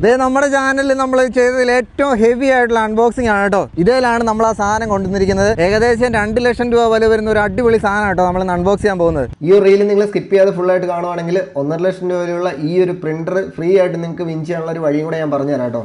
ഇതേ നമ്മുടെ ചാനലിൽ നമ്മൾ ചെയ്തതിൽ ഏറ്റവും ഹെവി ആയിട്ടുള്ള അൺബോക്സിംഗ് ആണ് കേട്ടോ ഇതിലാണ് നമ്മൾ ആ സാധനം കൊണ്ടുവന്നിരിക്കുന്നത്. ഏകദേശം രണ്ട് ലക്ഷം രൂപ വില വരുന്ന ഒരു അടിപൊളി സാധനം കേട്ടോ നമ്മൾ അൺബോക്സ് ചെയ്യാൻ പോകുന്നത്. ഈ ഒരു റീൽ നിങ്ങൾ സ്കിപ്പ് ചെയ്യാതെ ഫുൾ ആയിട്ട് കാണുവാണെങ്കിൽ ഒന്നര ലക്ഷം രൂപ വരെയുള്ള ഈ ഒരു പ്രിന്റർ ഫ്രീ ആയിട്ട് നിങ്ങൾക്ക് വിൻ ചെയ്യാനുള്ള ഒരു വഴിയും കൂടെ ഞാൻ പറഞ്ഞുതരാം കേട്ടോ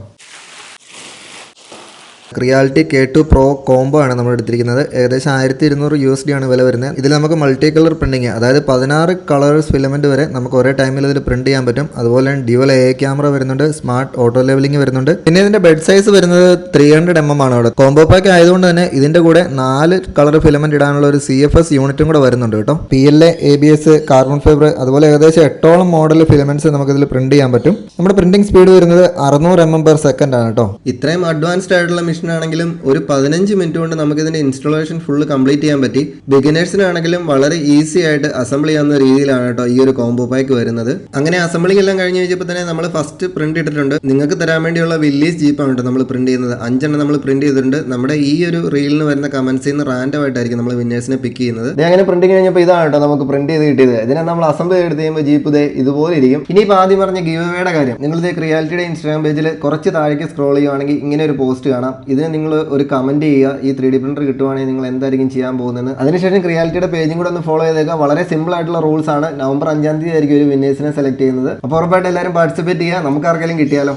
reality K two pro combo ആണ് നമ്മൾ എടുത്തിരിക്കുന്നത്. ഏകദേശം ആയിരത്തി ഇരുന്നൂറ് യു എസ് ഡി ആണ് വില വരുന്നത്. ഇതിൽ നമുക്ക് മൾട്ടി കളർ പ്രിന്റിങ് അതായത് പതിനാറ് കളേഴ്സ് ഫിലമെന്റ് വരെ നമുക്ക് ഒരേ ടൈമിൽ ഇതിൽ പ്രിന്റ് ചെയ്യാൻ പറ്റും. അതുപോലെ തന്നെ ഡ്യുവൽ എ ക്യാമറ വരുന്നുണ്ട് സ്മാർട്ട് ഓട്ടോ ലെവലിംഗ് വരുന്നുണ്ട്. പിന്നെ ഇതിന്റെ ബെഡ് സൈസ് വരുന്നത് ത്രീ ഹൺഡ്രഡ് എം എം ആണ് അവിടെ. കോംബോ പാക്ക് ആയതുകൊണ്ട് തന്നെ ഇതിന്റെ കൂടെ നാല് കളർ ഫിലമെന്റ് ഇടാനുള്ള ഒരു സി എഫ് എസ് യൂണിറ്റും കൂടെ വരുന്നുണ്ട് കേട്ടോ. P L A A B S carbon fibre അതുപോലെ ഏകദേശം എട്ടോളം മോഡൽ ഫിലമെന്റ്സ് നമുക്ക് ഇതിൽ പ്രിന്റ് ചെയ്യാൻ പറ്റും. നമ്മുടെ പ്രിന്റിംഗ് സ്പീഡ് വരുന്നത് അറുന്നൂറ് എം എം പെർ സെക്കൻഡ് ആണ് കേട്ടോ. ഇത്രയും അഡ്വാൻസ്ഡ് ആയിട്ടുള്ള ആണെങ്കിലും ഒരു പതിനഞ്ച് മിനിറ്റ് കൊണ്ട് നമുക്ക് ഇതിന്റെ ഇൻസ്റ്റലേഷൻ ഫുള്ള് കംപ്ലീറ്റ് ചെയ്യാൻ പറ്റി. ബിഗിനേഴ്സിനാണെങ്കിലും വളരെ ഈസി ആയിട്ട് അസംബിൾ ചെയ്യാവുന്ന രീതിയിലാണ് കേട്ടോ ഈ ഒരു കോംബോ പാക്ക് വരുന്നത്. അങ്ങനെ അസംബിളിംഗ് എല്ലാം കഴിഞ്ഞ് കഴിഞ്ഞപ്പോൾ തന്നെ നമ്മൾ ഫസ്റ്റ് പ്രിന്റ് ഇട്ടിട്ടുണ്ട്. നിങ്ങൾക്ക് തരാൻ വേണ്ടിയുള്ള വില്ലീസ് ജീപ്പാണ് കേട്ടോ നമ്മൾ പ്രിന്റ് ചെയ്യുന്നത്. അഞ്ചെണ്ണം നമ്മൾ പ്രിന്റ് ചെയ്തിട്ടുണ്ട്. നമ്മുടെ ഈ ഒരു റീലിന് വരുന്ന കമൻസിൽ നിന്ന് റാൻഡം ആയിട്ടായിരിക്കും നമ്മൾ വിന്നേഴ്സിനെ പിക്ക് ചെയ്യുന്നത്. അങ്ങനെ പ്രിന്റിംഗ് കഴിഞ്ഞപ്പോൾ ഇതാണ് കേട്ടോ നമുക്ക് പ്രിന്റ് ചെയ്ത് കിട്ടിയത്. ഇതിനെ നമ്മൾ അസംബിൾ ചെയ്ത് കഴിയുമ്പോൾ ജീപ്പ് ഇതേ ഇതുപോലെ ഇരിക്കും. ഇനിയിപ്പോൾ ആദ്യം പറഞ്ഞ ഗീവ് വേയുടെ കാര്യം. നിങ്ങളിത് റിയാലിറ്റിയുടെ ഇൻസ്റ്റാഗ്രാം പേജിൽ കുറച്ച് താഴേക്ക് സ്ക്രോൾ ചെയ്യുവാണെങ്കിൽ ഇങ്ങനെ ഒരു പോസ്റ്റ് കാണാം. ഇതിന് നിങ്ങൾ ഒരു കമന്റ് ചെയ്യുക. ഈ ത്രീ ഡി പ്രിന്റർ കിട്ടുവാണെങ്കിൽ നിങ്ങൾ എന്തായിരിക്കും ചെയ്യാൻ പോകുന്നത് അതിനുശേഷം ക്രിയാലിറ്റിയുടെ പേജും കൂടെ ഒന്ന് ഫോളോ ചെയ്തേക്കുക. വളരെ സിമ്പിൾ ആയിട്ടുള്ള റൂൾസ് ആണ്. നവംബർ അഞ്ചാം തീയതി ആയിരിക്കും ഒരു വിന്നേഴ്സിനെ സെലക്ട് ചെയ്യുന്നത്. അപ്പോൾ ഉറപ്പായിട്ട് എല്ലാവരും പാർട്ടിസിപ്പേറ്റ് ചെയ്യുക. നമുക്ക് ആർക്കെങ്കിലും കിട്ടിയാലോ?